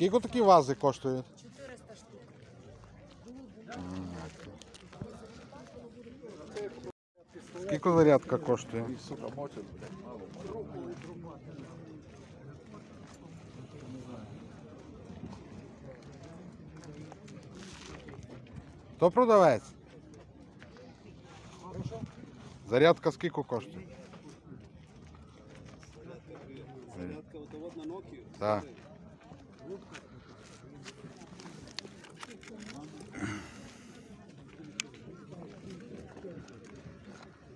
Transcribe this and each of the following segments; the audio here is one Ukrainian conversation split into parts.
Скільки такі вази коштують? 400 штук. Скільки зарядка коштує? Хто продавець? Зарядка скільки коштує? Зарядка от на Nokia. Так.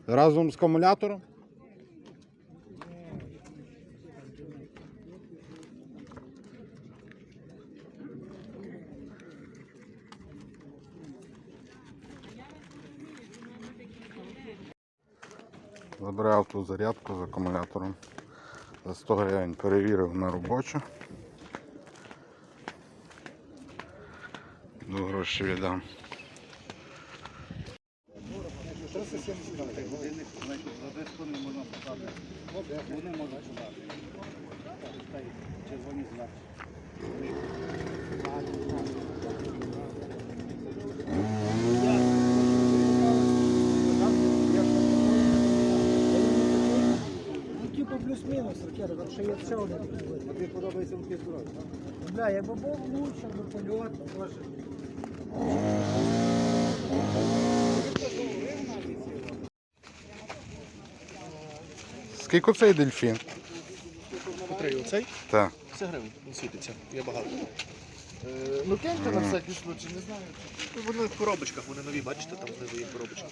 Разом з акумулятором? Ту зарядку з акумулятором. За 100 гривень перевірив на робочу. До гроші віддам. Плюс-мінус тому що є ще один такий вид. Тобі подобається таке здоров'я, так? Бля, якби був лучше, польот, боже. Скільки цей дельфін? Котрий оцей? Так. 50 гривень, він світиться, є багато. Е, ну киньте на всякий случай, не знаю. Ну, Вони в коробочках, вони нові, бачите, там знизу є коробочки.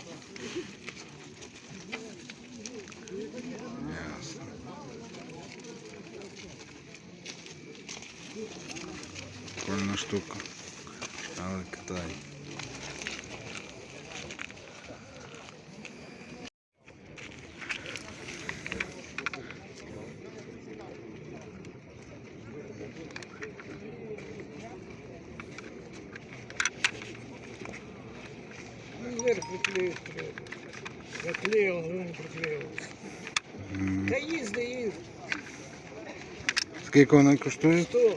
Прикольна штука. Але Китай. Вверх приклеїв треба. Заклеїв, але не приклеївся. Та їзди їзди. Скільки вони коштують? 100,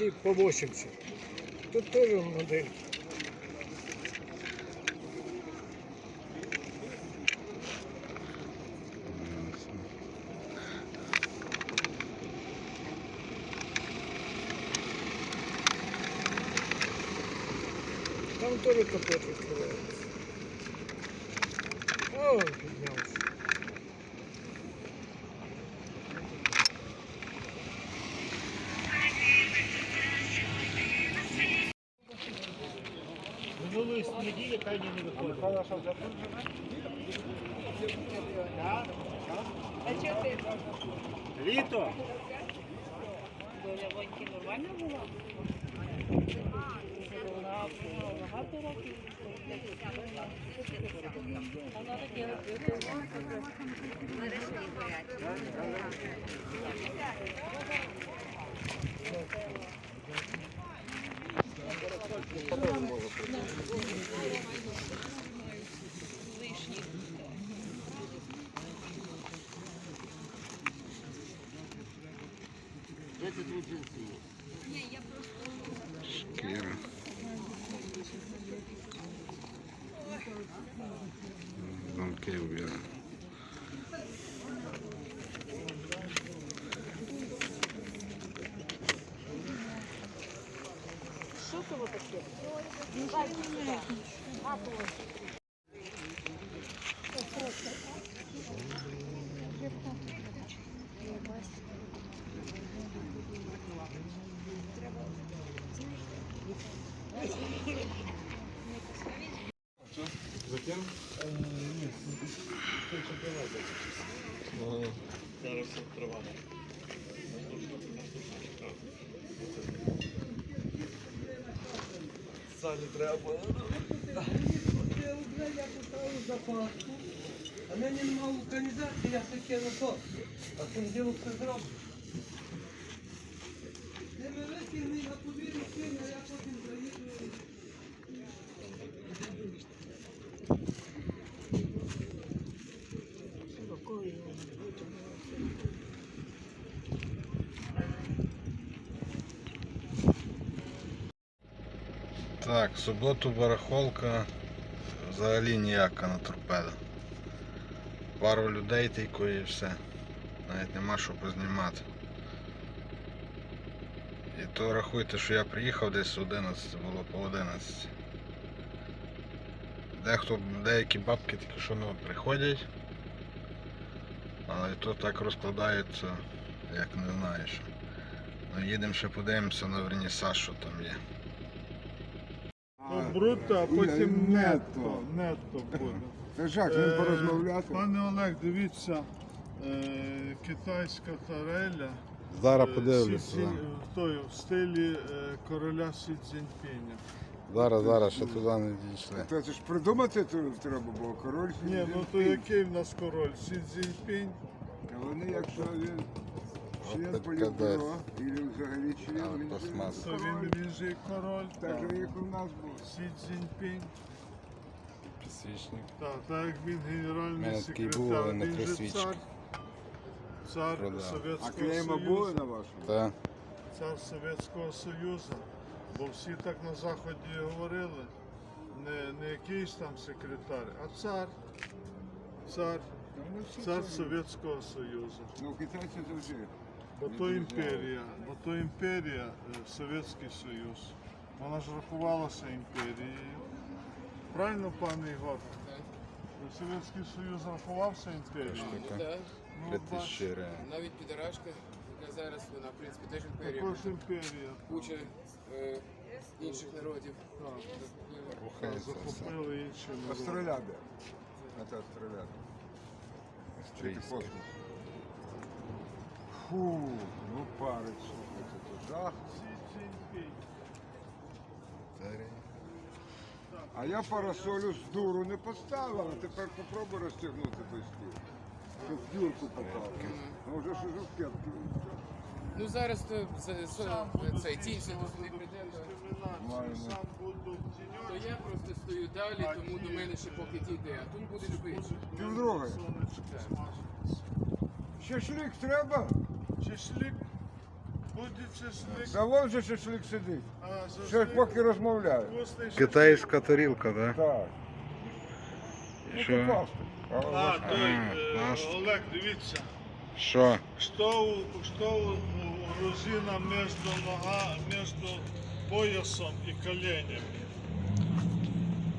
От по 80. Тут теж модель. Там теж капот відкривається. О, піднявся. Літо! Воньки нормально було? Багато років. Вона таке Шкіра. Замки убираю. Что-то вот такие. Не вбираю. Я поставив запаску, а мене нема локалізації, я таке на то. А понеділок це зроблю. Так, суботу барахолка взагалі ніяка на торпеда. Пару людей тільки і все. Навіть нема що познімати. І то рахуйте, що я приїхав десь 11, було по 11. Дехто, деякі бабки тільки що ну, приходять. Але то так розкладається, як не знаєш. Ну, їдемо ще подивимося на вернісаж, що там є. То бруто, а потім нетто. Нетто буде. Це ж як, Е, порозмовляти? Пане Олег, дивіться, е, китайська тареля. Зараз е, подивлюся. Сі в той, в стилі е, короля Сі Цзіньпіня. Зараз, зараз, ще туди не дійшли. Та це ж придумати треба було, король. Ні, ну то який в нас король? Сі Цзіньпінь? Та вони, якщо він член політбюро, і він взагалі член, він же пластмас. То він, він же і король. Так так. же, як у нас був. Сі Цзіньпінь. Підсвічник. Так, так як він генеральний мене такий секретар, був, але не він три же свічки. цар. Цар Продав. А Совєтського клейма Союзу. на вашому? Та, цар Совєтського Союзу, бо всі так на Заході говорили, не, не якийсь там секретар, а цар. Цар, цар Совєтського Союзу. Ну, китайці завжди. Бо то імперія, бо то імперія, е, Совєтський Союз. Вона ж рахувалася імперією. Правильно, пане Ігор? Совєтський Союз рахувався імперією. штука. Ну, бач. Навіть підарашка, яка зараз вона, в принципі, теж імперія. також імперія. Куча е, інших народів. Так. Рухається все. захопили інші народи. Астроляди. А це астроляди. Чи космос? Фу, ну парить, слухайте, то жах. А я парасолю з дуру не поставив, а тепер попробуй розтягнути той стіл. Щоб в дюрку попав. Ну вже що ж в кепку. Ну зараз то це, це, цей тінь ще сюди прийде, то, я просто стою далі, тому до мене ще поки дійде, а тут буде швидше. Сонечко смажиться. Шашлик треба? Шашлик. Буде шашлик. Та вон же шашлик сидить. А, Ще ж шашлик. поки розмовляю. Вкусний. Китайська тарілка, так? Так. І Ну, що? то. А, А, той, А, е, наш. Олег, дивіться. Що? Что у, что у у грузина между нога, между поясом и коленями?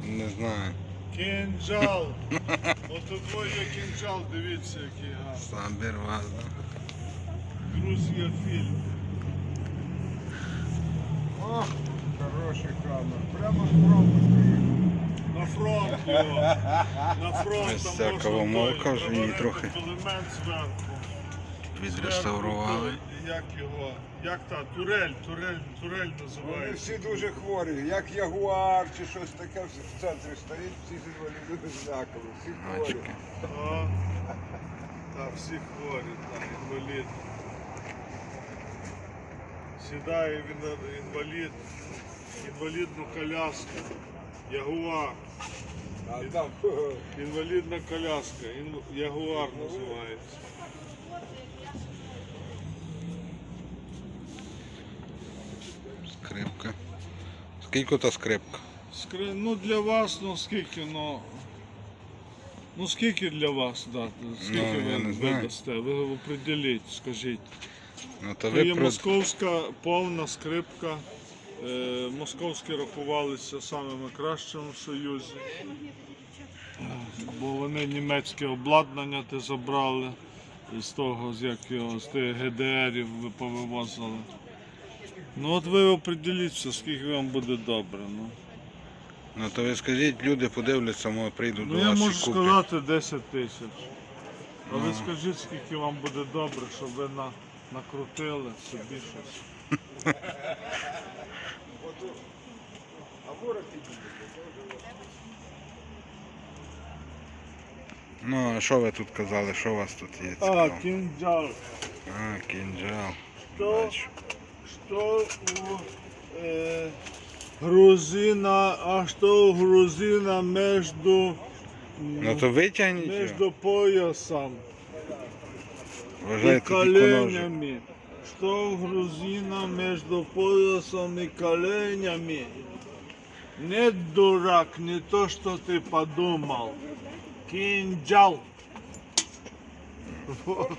Не знаю. Кинджал. От у твоє кинджал, дивіться, який гарний. Самбір вас, да? Грузія фільм. О, хороший камер. Прямо з фронту. На фронт його. На фронт. Ось там ця можна той вже її трохи зверху. Відреставрували. Зверху Як його? Як та? Турель, турель, турель Вони називається. всі дуже хворі, як ягуар чи щось таке в центрі стоїть, всі з інвалідами знакові, всі хворі. Мальчики. О, та всі хворі, та інвалід. Сідає він інвалід, інвалідну коляску, ягуар. Інвалідна коляска, ягуар називається. Скрипка. Скільки то скрипка? Скри... Ну для вас, ну скільки, ну. Ну скільки для вас дати? Скільки Ну, ви видасте? Ви определіть, скажіть. Ну то ви є про... московська повна скрипка. Е, московські рахувалися самими кращими в Союзі. Бо вони німецьке обладнання те забрали з того, з як його, з тих ГДРів ви повивозили. Ну от ви определіться, скільки вам буде добре. Ну, Ну то ви скажіть, люди подивляться, може прийдуть ну до я вас можу і куплять. сказати 10 тисяч. А ви Ну. скажіть, скільки вам буде добре, щоб ви на, накрутили собі щось. Ну, а що ви тут казали, що у вас тут є? А, цікаво? кінджал. А, кінжал. Що, Бачу. що у е, грузина, а що у грузина между, Ну то витягніть його. между поясом ножик. коленями? Что у грузина между поясом и коленями? Нет, дурак, не то, что ты подумал. Кинджал. Вот.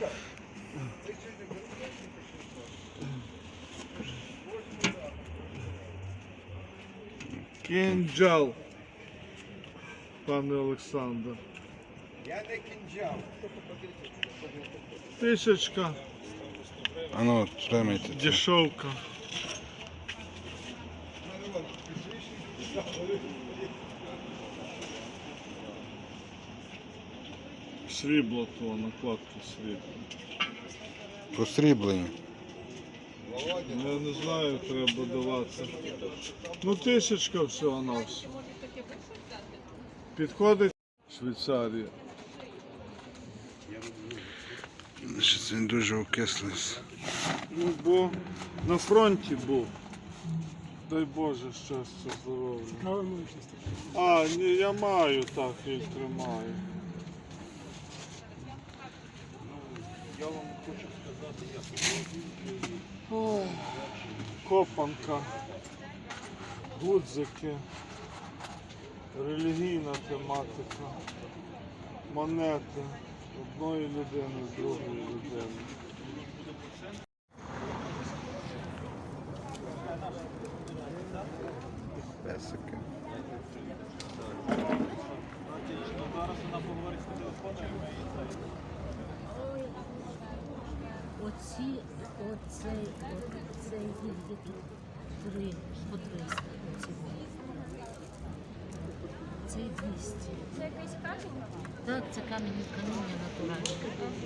Кинджал, пане Олександр. Я не кінжав. Тисячка, А ну, тримайте. дешевка. Срібло то, накладки срібло. Посріблені. Я не знаю, треба давати. Ну, тисячка всього на все. Підходить Швейцарія. Щось він дуже окислився. Ну, бо на фронті був. Дай Боже щастя, здоров'я. А, ні, я маю так і тримаю. Я вам хочу сказати, як Ой, Копанка, гудзики, релігійна тематика, монети одної людини з другої людини. Песики. Оці, оцей, оцей тут три, по 300 оці. Цей 200. Це якийсь камінь? Так, це камінь, каміння натуральне.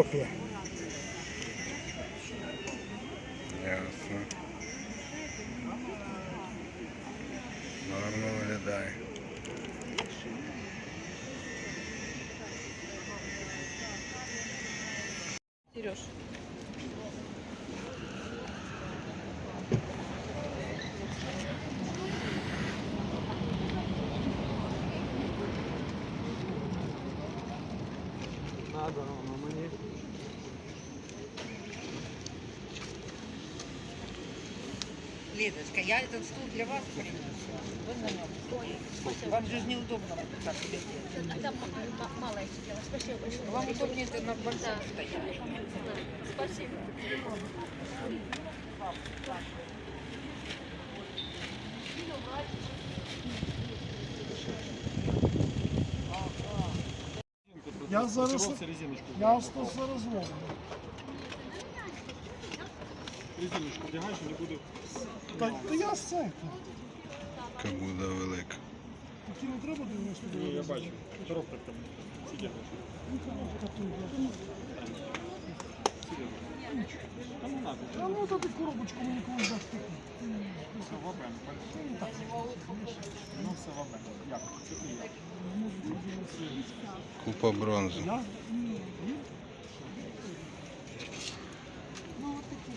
copiar. Лидочка, я этот стул для вас принесла. Вы на нем. Вам же неудобно вот так сидеть. Да, мало я сидела. Спасибо большое. Вам удобнее это на большом стоять. Спасибо. Я зараз. Я зараз ловлю. Резиночку вдягаєш, не буде. Та, та я з цей. Кабуда велика. Такі не треба 90 доларів. Я бачу. Коробка там сидять. А ну то ти коробочку мені колись даш таку. Купа бронзи. Я?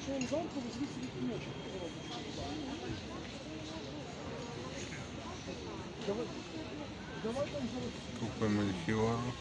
якщо він замку, візьміть. Давай, давай там зараз. Купа мельхіору.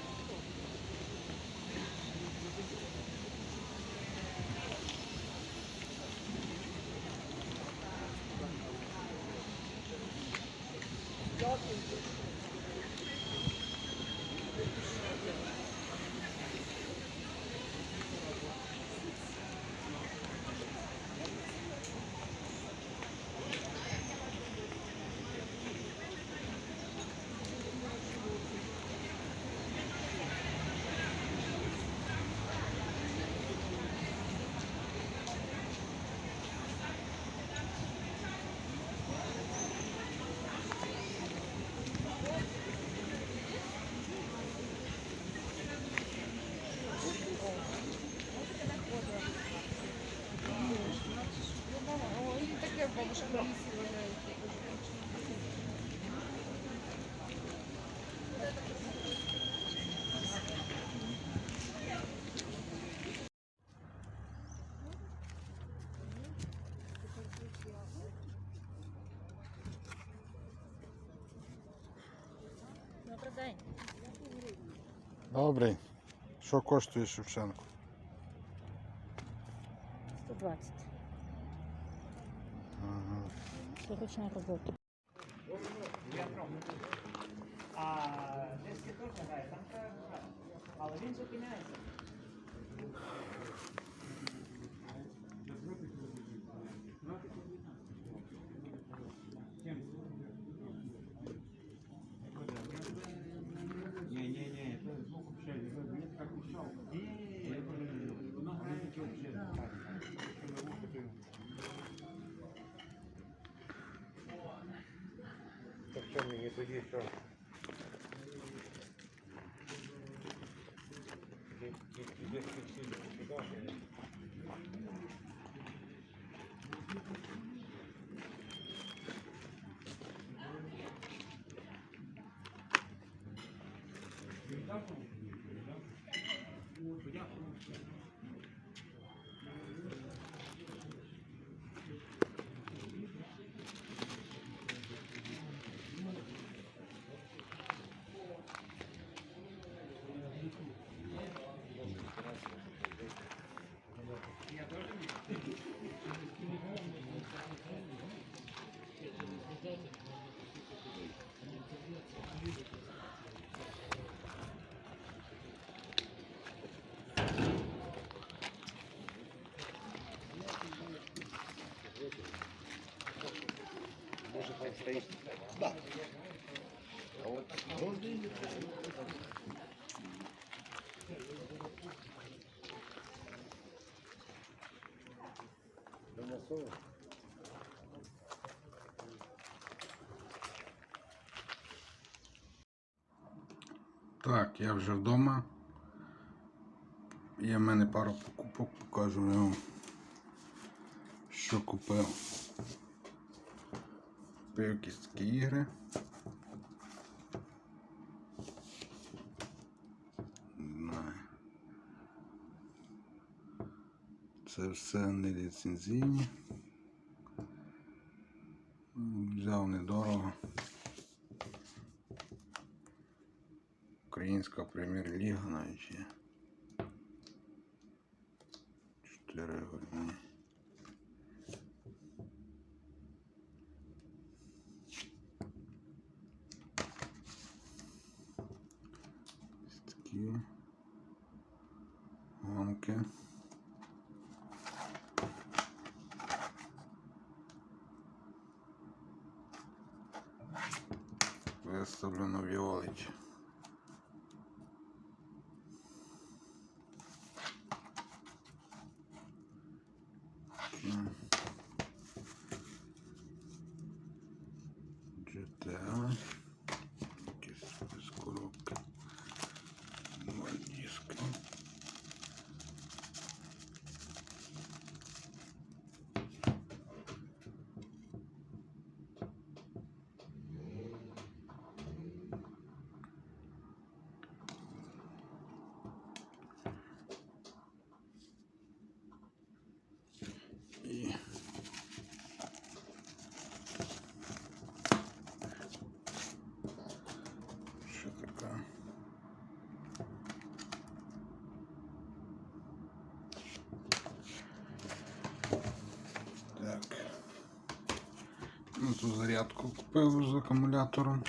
Добрий день. Добрий. Що коштує Шевченко? 120. Ага. Це ручна робота. Так, Yeah. Я вже вдома. Є в мене пару покупок, покажу вам, що купив. Купив якісь такі ігри. Це все не ліцензійні. Взяв недорого. Українська прем'єр-ліга навіть є. Чотири гривні. GTA. Якісь без коробки. Два диски. І Що така? Так. Ну, зарядку купив з акумулятором.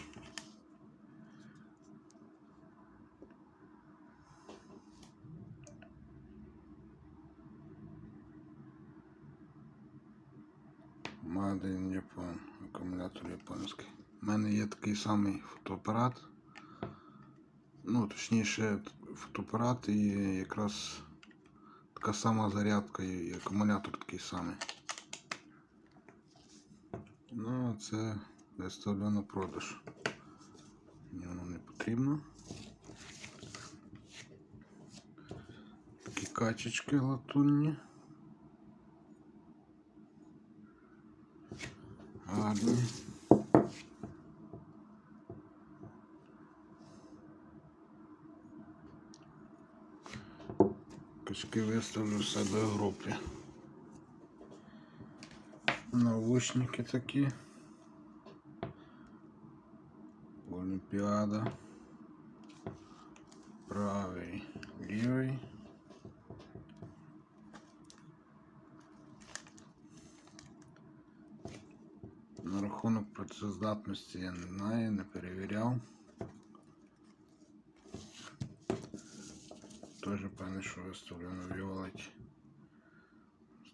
Made in Japan. Акумулятор японський. У мене є такий самий фотоапарат. Ну, точніше, фотоапарат і якраз така сама зарядка і акумулятор такий самий. Ну, це виставлю на продаж. Мені воно не потрібно. Такі качечки латунні. гарні. Качки виставлю в себе в групі. Наушники такі. Олімпіада. Правий, лівий. На рахунок працездатності я не знаю, не перевіряв. Теж певне, що виставлено в Violet. Ось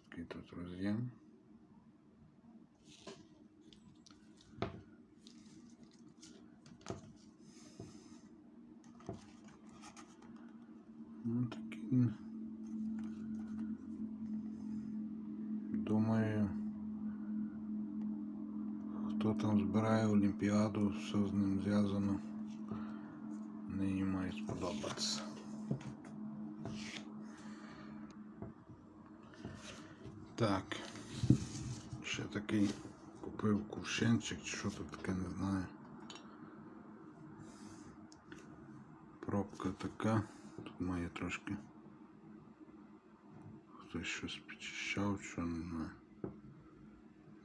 Такий тут роз'єм. Думаю, хто там збирає Олімпіаду, все з ним зв'язано. Мені має сподобатися. Так. Ще такий купив кувшинчик, чи що тут таке, не знаю. Пробка така. Тут має трошки. Хтось щось підчищав, що не знаю.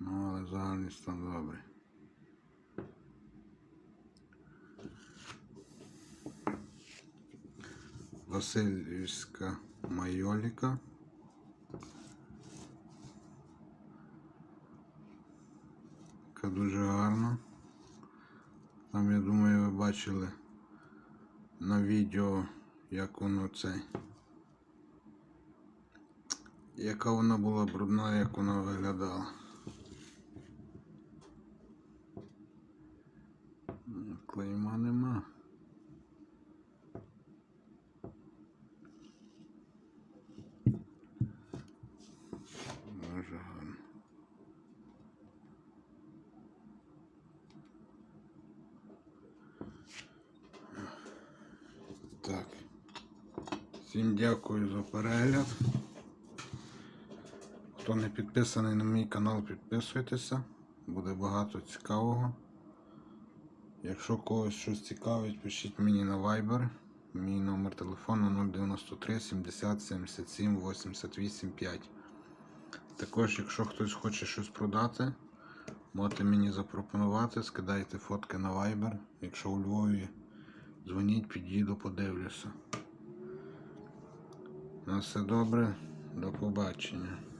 Ну, але загальний стан добрий. Васильівська майоліка. Яка дуже гарна. Там, я думаю, ви бачили на відео, як воно це. Яка вона була брудна, як вона виглядала. Клейма нема. Так. Всім дякую за перегляд. Хто не підписаний на мій канал, підписуйтеся. Буде багато цікавого. Якщо когось щось цікавить, пишіть мені на Viber. Мій номер телефону 093 70 77 88 5. Також, якщо хтось хоче щось продати, можете мені запропонувати, скидайте фотки на Viber. Якщо у Львові дзвоніть, під'їду, подивлюся. На все добре, до побачення.